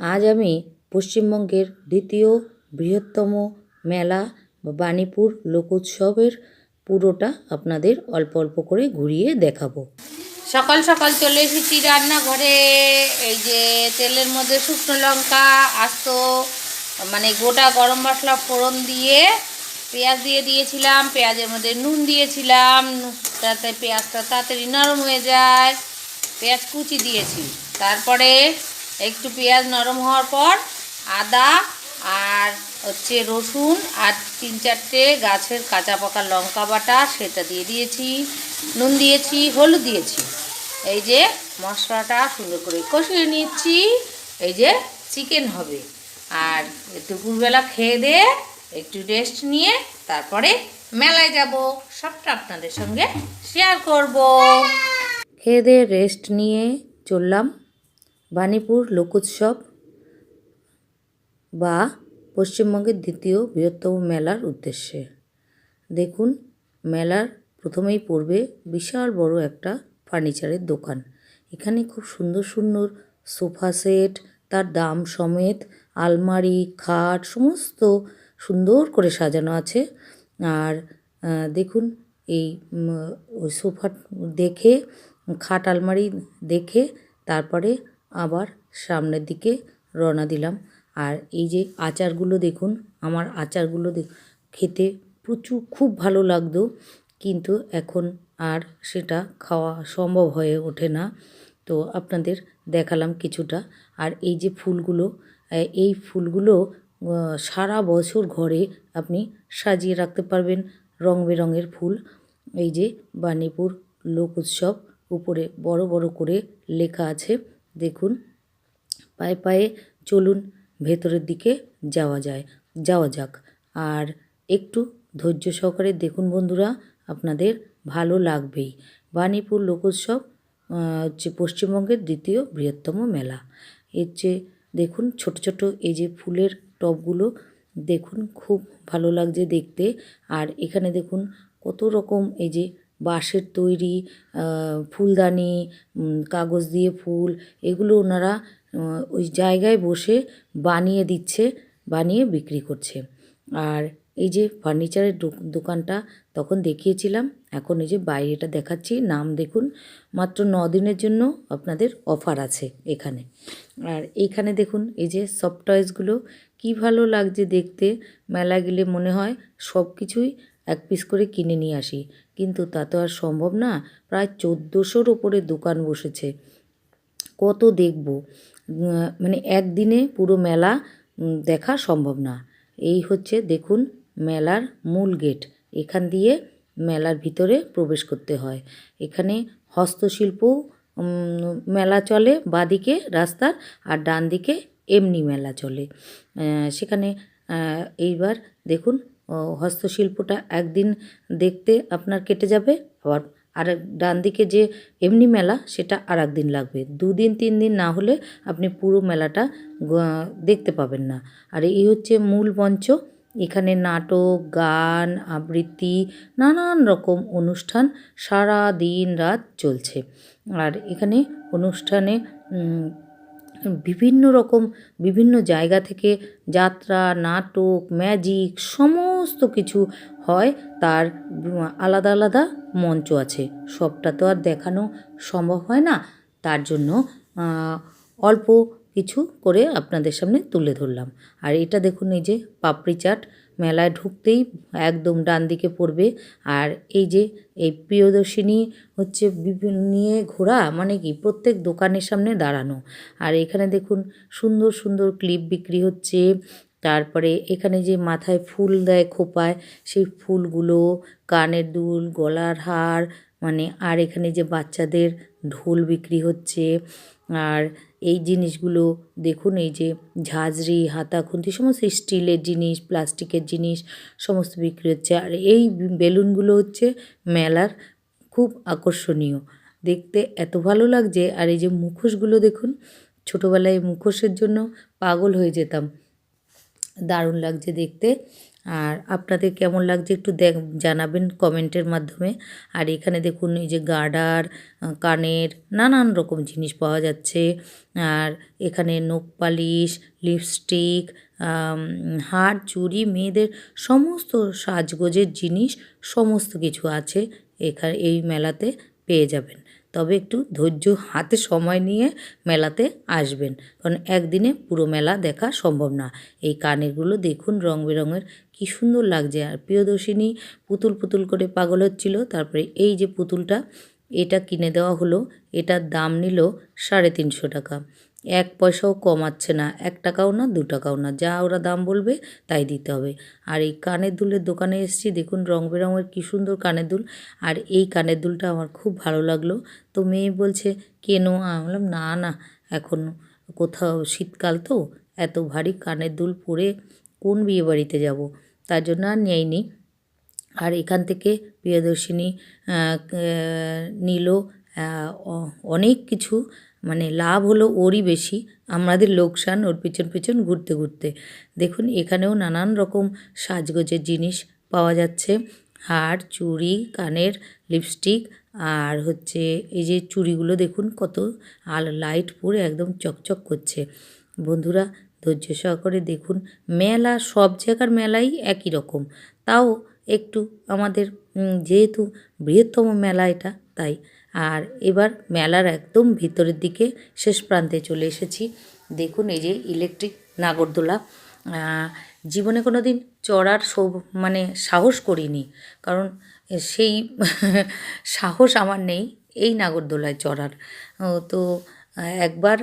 আজ আমি পশ্চিমবঙ্গের দ্বিতীয় বৃহত্তম মেলা বাণীপুর লোকোৎসবের পুরোটা আপনাদের অল্প অল্প করে ঘুরিয়ে দেখাবো। সকাল সকাল চলে এসেছি রান্নাঘরে। এই যে তেলের মধ্যে শুকনো লঙ্কা, আস্ত মানে গোটা গরম মশলা ফোড়ন দিয়ে পেঁয়াজ দিয়ে দিয়েছিলাম, পেঁয়াজের মধ্যে নুন দিয়েছিলাম যাতে পেঁয়াজটা তাড়াতাড়ি নরম হয়ে যায়। পেঁয়াজ কুচি দিয়েছি। তারপরে একটু পেঁয়াজ নরম হওয়ার পর আদা আর হচ্ছে রসুন আর তিন চারটে গাছের কাঁচা পাকা লঙ্কা বাটা সেটা দিয়ে দিয়েছি, নুন দিয়েছি, হলুদ দিয়েছি। এই যে মশলাটা সুন্দর করে কষিয়ে নিচ্ছি, এই যে চিকেন হবে। আর দুপুরবেলা খেয়ে দিয়ে একটু রেস্ট নিয়ে তারপরে মেলায় যাব। সবটা আপনাদের সঙ্গে শেয়ার করব। খেয়ে দিয়ে রেস্ট নিয়ে চললাম। বাণীপুর লোকোৎসব বা পশ্চিমবঙ্গের দ্বিতীয় বৃহত্তম মেলার উদ্দেশ্যে। দেখুন, মেলার প্রথমেই পড়বে বিশাল বড় একটা ফার্নিচারের দোকান। এখানে খুব সুন্দর সুন্দর সোফা সেট, তার দাম সমেত আলমারি, খাট, সমস্ত সুন্দর করে সাজানো আছে। আর দেখুন, এই ওই সোফা দেখে, খাট, আলমারি দেখে, তারপরে আবার সামনের দিকে রওনা দিলাম। আর এই যে আচারগুলো দেখুন, আমার আচারগুলো খেতে প্রচুর, খুব ভালো লাগতো। কিন্তু এখন আর সেটা খাওয়া সম্ভব হয়ে ওঠে না। তো আপনাদের দেখালাম কিছুটা। আর এই যে ফুলগুলো এই ফুলগুলো সারা বছর ঘরে আপনি সাজিয়ে রাখতে পারবেন রং বেরঙের ফুল। এই যে বাণীপুর লোক উৎসব, উপরে বড় বড় করে লেখা আছে। দেখুন, পায়ে পায়ে চলুন, ভেতরের দিকে যাওয়া যায়, যাওয়া যাক। আর একটু ধৈর্য সহকারে দেখুন বন্ধুরা, আপনাদের ভালো লাগবেই। বাণীপুর লোকোৎসব হচ্ছে পশ্চিমবঙ্গের দ্বিতীয় বৃহত্তম মেলা। এর যে দেখুন, ছোট ছোট এই যে ফুলের টবগুলো, দেখুন, খুব ভালো লাগছে দেখতে। আর এখানে দেখুন, কত রকম এই যে বাঁশের তৈরি ফুলদানি কাগজ দিয়ে ফুল, এগুলো ওনারা ওই জায়গায় বসে বানিয়ে দিচ্ছে, বানিয়ে বিক্রি করছে। আর এই যে ফার্নিচারের দোকানটা তখন দেখিয়েছিলাম, এখন এই যে বাইরেটা দেখাচ্ছি, নাম দেখুন, মাত্র ন দিনের জন্য আপনাদের অফার আছে এখানে। আর এইখানে দেখুন, এই যে সফট টয়েসগুলো, কী ভালো লাগছে দেখতে, মেলা গেলে মনে হয় সব কিছুই এক পিস করে কিনে নিয়ে আসি। কিন্তু তা তো আর সম্ভব না। প্রায় চোদ্দোশোর ওপরে দোকান বসেছে। কত দেখব? মানে একদিনে পুরো মেলা দেখা সম্ভব না। এই হচ্ছে দেখুন মেলার মূল গেট। এখান দিয়ে মেলার ভিতরে প্রবেশ করতে হয়। এখানে হস্তশিল্প মেলা চলে, বাদিকে রাস্তার আর ডান দিকে এমনি মেলা চলে। সেখানে এইবার দেখুন হস্তশিল্পটা একদিন দেখতে আপনার কেটে যাবে। আবার আর ডান দিকে যে এমনি মেলা, সেটা আর একদিন লাগবে। দুদিন তিন দিন না হলে আপনি পুরো মেলাটা দেখতে পাবেন না। আর এই হচ্ছে মূল মঞ্চ। এখানে নাটক, গান, আবৃত্তি, নানান রকম অনুষ্ঠান সারা দিন রাত চলছে। আর এখানে অনুষ্ঠানে বিভিন্ন রকম, বিভিন্ন জায়গা থেকে যাত্রা, নাটক ম্যাজিক সমস্ত কিছু হয়, তার আলাদা আলাদা মঞ্চ আছে। সবটা তো আর দেখানো সম্ভব হয় না। তার জন্য অল্প কিছু করে আপনাদের সামনে তুলে ধরলাম। আর এটা দেখুন, এই যে পাপড়ি চাট মেলায় ঢুকতেই একদম ডান দিকে পড়বে। আর এই যে, এই প্রিয়দর্শিনী হচ্ছে নিয়ে ঘোরা মানে কি, প্রত্যেক দোকানের সামনে দাঁড়ানো। আর এখানে দেখুন, সুন্দর সুন্দর ক্লিপ বিক্রি হচ্ছে। তারপরে এখানে যে মাথায় ফুল দেয় খোপায়, সেই ফুলগুলো, কানের দুল, গলার হার মানে আর এখানে যে বাচ্চাদের ঢোল বিক্রি হচ্ছে। আর এই জিনিসগুলো দেখুন, এই যে ঝাঁঝরি হাতা খুন্তি সমস্ত স্টিলের জিনিস, প্লাস্টিকের জিনিস, সমস্ত বিক্রি হচ্ছে। আর এই বেলুনগুলো হচ্ছে মেলার খুব আকর্ষণীয়। দেখতে এত ভালো লাগছে। আর এই যে মুখোশগুলো দেখুন, ছোটোবেলায় মুখোশের জন্য পাগল হয়ে যেতাম। দারুণ লাগছে দেখতে। আর আপনাদের কেমন লাগছে একটু দেখ, জানাবেন কমেন্টের মাধ্যমে। আর এখানে দেখুন, এই যে গার্ডার কানের নানান রকম জিনিস পাওয়া যাচ্ছে। আর এখানে নখ পালিশ, লিপস্টিক হার, চুড়ি, মেয়েদের সমস্ত সাজগোজের জিনিস, সমস্ত কিছু আছে এখানে এই মেলাতে পেয়ে যাবেন। তবে একটু ধৈর্য, হাতে সময় নিয়ে মেলাতে আসবেন। কারণ একদিনে পুরো মেলা দেখা সম্ভব না। এই কানেরগুলো দেখুন রং বেরঙের কী সুন্দর লাগছে। আর প্রিয়দর্শিনী পুতুল পুতুল করে পাগল হচ্ছিল। তারপরে এই যে পুতুলটা, এটা কিনে দেওয়া হলো। এটার দাম নিল সাড়ে তিনশো টাকা। এক পয়সাও কমাচ্ছে না, এক টাকাও না, দু টাকাও না, যা ওরা দাম বলবে তাই দিতে হবে। আর এই কানের দুলের দোকানে এসেছি, দেখুন রং বেরঙের কী সুন্দর কানের দুল। আর এই কানের দুলটা আমার খুব ভালো লাগল। তো মেয়ে বলছে, কেনো? আমি বললাম, না না, এখন কোথাও শীতকাল তো, এত ভারী কানের দুল পরে কোন বিয়ে বাড়িতে যাব? তার জন্য আর নেয়নি। আর এখান থেকে প্রিয়দর্শিনী নিল অনেক কিছু মানে লাভ হলো ওরই বেশি, আমাদের লোকসান ওর পিছন পিছন ঘুরতে ঘুরতে। দেখুন, এখানেও নানান রকম সাজগোজের জিনিস পাওয়া যাচ্ছে। হার, চুড়ি, কানের লিপস্টিক আর হচ্ছে এই যে চুড়িগুলো দেখুন, কত আল লাইট পরে একদম চকচক করছে। বন্ধুরা, ধৈর্য সহকারে দেখুন, মেলা, সব জায়গার মেলাই একই রকম। তাও একটু আমাদের যেহেতু বৃহত্তম মেলা এটা, তাই আর এবার মেলার একদম ভিতরের দিকে শেষ প্রান্তে চলে এসেছি। দেখুন এই যে ইলেকট্রিক নাগরদোলা। জীবনে কোনো দিন চড়ার সৌ মানে সাহস করিনি। কারণ সেই সাহস আমার নেই এই নাগরদোলায় চড়ার। তো একবার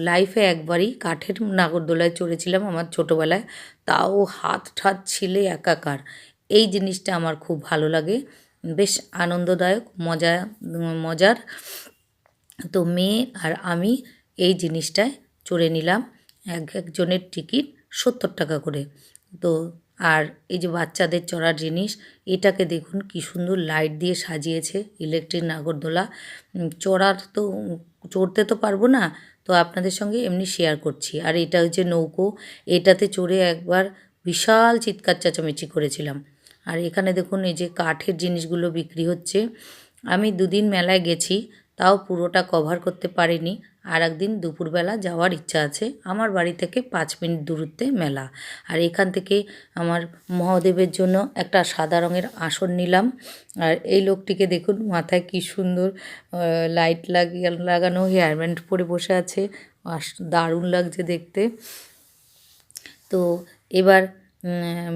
লাইফে একবারই কাঠের নাগরদোলায় চড়েছিলাম আমার ছোটোবেলায়। তাও হাত ঠাত ছিলে একাকার। এই জিনিসটা আমার খুব ভালো লাগে। বেশ আনন্দদায়ক, মজা, মজার। তো মেয়ে আর আমি এই জিনিসটায় চড়ে নিলাম এক একজনের টিকিট সত্তর টাকা করে। তো আর এই যে বাচ্চাদের চড়ার জিনিস, এটাকে দেখুন কি সুন্দর লাইট দিয়ে সাজিয়েছে ইলেকট্রিক নাগরদোলা। চড়ার তো, চড়তে তো পারব না, তো আপনাদের সঙ্গে এমনি শেয়ার করছি। আর এটা হচ্ছে নৌকো, এটাতে চড়ে একবার বিশাল চিৎকার চেঁচামেচি করেছিলাম। আর এখানে দেখুন এই যে কাঠের জিনিসগুলো বিক্রি হচ্ছে। আমি দুদিন মেলায় গেছি, তাও পুরোটা কভার করতে পারিনি। আর একদিন দুপুরবেলা যাওয়ার ইচ্ছা আছে, আমার বাড়ি থেকে পাঁচ মিনিট দূরত্বে মেলা। আর এখান থেকে আমার মহাদেবের জন্য একটা সাদা রঙের আসন নিলাম। আর এই লোকটিকে দেখুন মাথায় কি সুন্দর লাইট লাগিয়ে লাগানো হেয়ার ব্যান্ড পরে বসে আছে। দারুণ লাগছে দেখতে। তো এবার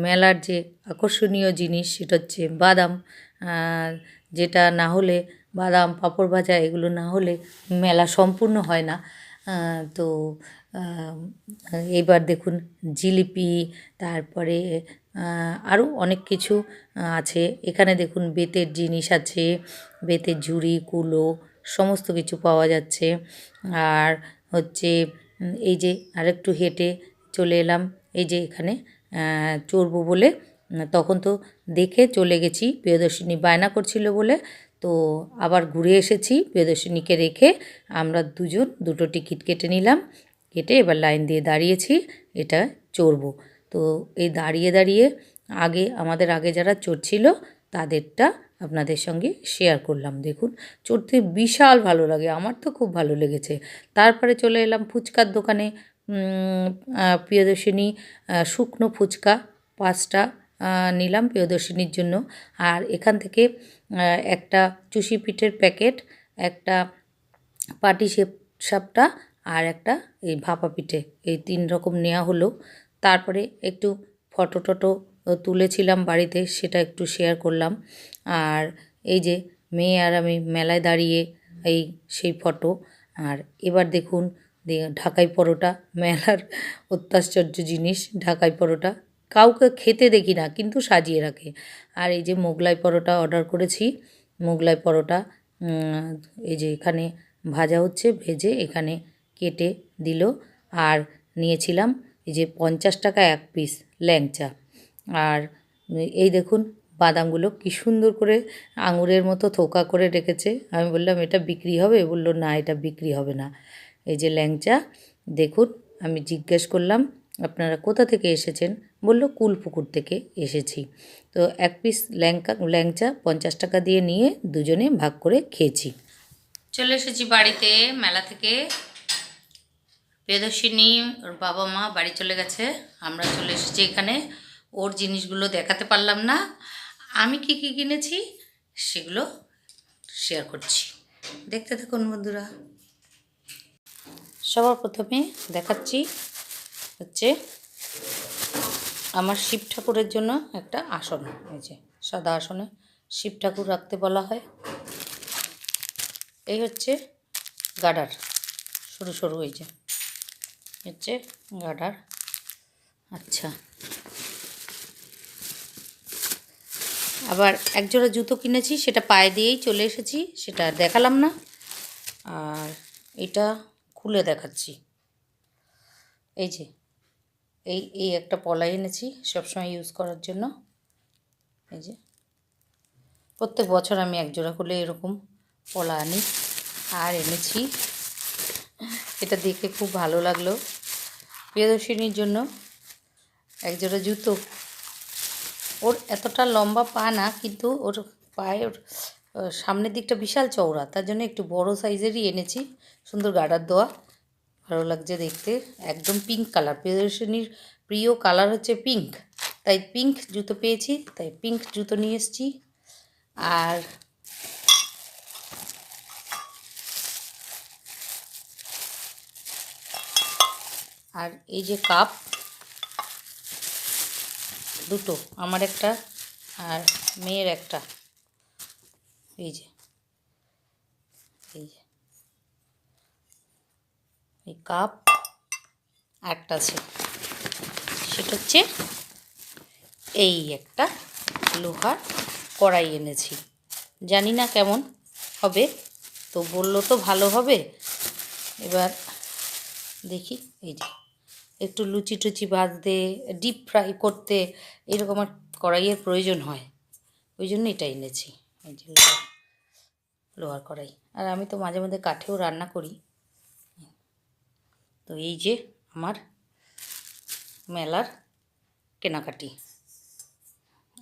মেলার যে আকর্ষণীয় জিনিস সেটা হচ্ছে বাদাম। যেটা না হলে বাদাম, পাঁপড় ভাজা এগুলো না হলে মেলা সম্পূর্ণ হয় না। তো এবার দেখুন জিলিপি, তারপরে আরও অনেক কিছু আছে। এখানে দেখুন বেতের জিনিস আছে, বেতের ঝুড়ি, কুলো, সমস্ত কিছু পাওয়া যাচ্ছে। আর হচ্ছে, এই যে আরেকটু হেঁটে চলে এলাম, এই যে এখানে চড়বো বলে। তখন তো দেখে চলে গেছি, প্রিয়দর্শিনী বায়না করছিল বলে। তো আবার ঘুরে এসেছি প্রিয়দর্শিনীকে রেখে। আমরা দুজন দুটো টিকিট কেটে নিলাম। কেটে এবার লাইন দিয়ে দাঁড়িয়েছি, এটা চড়বো। তো এই দাঁড়িয়ে দাঁড়িয়ে আগে, আমাদের আগে যারা চড়ছিল, তাদেরটা আপনাদের সঙ্গে শেয়ার করলাম। দেখুন, চড়তে বিশাল ভালো লাগে, আমার তো খুব ভালো লেগেছে। তারপরে চলে এলাম ফুচকার দোকানে। প্রিয়দর্শিনী শুকনো ফুচকা পাঁচটা নিলাম প্রিয়দর্শিনীর জন্য। আর এখান থেকে একটা চুষি পিঠের প্যাকেট, একটা পাটি সেপ সাপটা আর একটা এই ভাপা পিঠে। এই তিন রকম নেওয়া হলো। তারপরে একটু ফটো টটো তুলেছিলাম বাড়িতে, সেটা একটু শেয়ার করলাম। আর এই যে মেয়ে আর আমি মেলায় দাঁড়িয়ে এই সেই ফটো। আর এবার দেখুন ঢাকাই পরোটা, মেলার অত্যাশ্চর্য জিনিস, ঢাকাই পরোটা। কাউকে খেতে দেখি না, কিন্তু সাজিয়ে রাখে। আর এই যে মোগলাই পরোটা অর্ডার করেছি, মোগলাই পরোটা এই যে এখানে ভাজা হচ্ছে, ভেজে এখানে কেটে দিল। আর নিয়েছিলাম এই যে পঞ্চাশ টাকা এক পিস ল্যাংচা। আর এই দেখুন বাদামগুলো কী সুন্দর করে আঙুরের মতো থোকা করে রেখেছে। আমি বললাম, এটা বিক্রি হবে? বলল, না, এটা বিক্রি হবে না। এই যে ল্যাংচা, দেখুন, আমি জিজ্ঞেস করলাম, আপনারা কোথা থেকে এসেছেন? বলল, কুলপুকুর থেকে এসেছি। তো এক পিস ল্যাংকা, ল্যাংচা পঞ্চাশ টাকা দিয়ে নিয়ে দুজনে ভাগ করে খেয়েছি। চলে এসেছি বাড়িতে, মেলা থেকে। প্রিয়দর্শিনী, ওর বাবা মা বাড়ি চলে গেছে, আমরা চলে এসেছি এখানে। ওর জিনিসগুলো দেখাতে পারলাম না। আমি কি কি কিনেছি? সেগুলো শেয়ার করছি। দেখতে থাকুন বন্ধুরা। সবার প্রথমে দেখাচ্ছি হচ্ছে আমার শিব ঠাকুরের জন্য একটা আসন যে সাদা আসনে শিব ঠাকুর রাখতে বলা হয়। এই হচ্ছে গাডার, সরু সরু এই যে হচ্ছে গাডার। আচ্ছা। আবার একজোড়া জুতো কিনেছি, সেটা পায়ে দিয়েই চলে এসেছি, সেটা দেখালাম না। আর এটা খুলে দেখাচ্ছি। এই যে এই এই একটা পলা এনেছি সবসময় ইউজ করার জন্য। এই যে প্রত্যেক বছর আমি এক জোড়া করলে এরকম পলা আনি আর এনেছি। এটা দেখে খুব ভালো লাগল। প্রিয়দর্শিনীর জন্য এক জোড়া জুতো। ওর এতটা লম্বা পা না কিন্তু ওর পায়ে ওর আহ, সামনের দিকটা বিশাল চওড়া তার জন্য একটু বড় সাইজেরই এনেছি। সুন্দর গার্ডার দেওয়া। ভালো লাগছে দেখতে। একদম পিঙ্ক কালার প্রিয়দর্শিনীর প্রিয় কালার হচ্ছে পিঙ্ক তাই পিঙ্ক জুতো পেয়েছি, তাই পিঙ্ক জুতো নিয়ে এসেছি। আর আর এই যে কাপ দুটো, আমার একটা আর মেয়ের একটা। এই যে এই যে। এই কাপ একটা আছে। সেটা হচ্ছে এই একটা লোহার কড়াই এনেছি। জানি না কেমন হবে, তো বলল তো ভালো হবে। এবার দেখি, এই যে একটু লুচি টুচি ভাজতে ডিপ ফ্রাই করতে এরকম আর কড়াইয়ের প্রয়োজন হয়। ওই জন্য এটা এনেছি। এই যে লোহার কড়াই। আর আমি তো মাঝে মাঝে কাঠেও রান্না করি। তো এই যে আমার মেলার কেনাকাটি।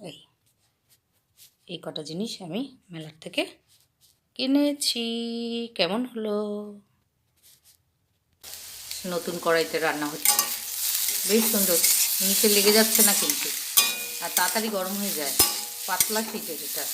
এই এই কটা জিনিস আমি মেলার থেকে কিনেছি। কেমন হলো? নতুন কড়াইতে রান্না হচ্ছে। বেশ সুন্দর। নিচে লেগে যাচ্ছে না কিন্তু। আর তাড়াতাড়ি গরম হয়ে যায়। পাতলা শীতের এটা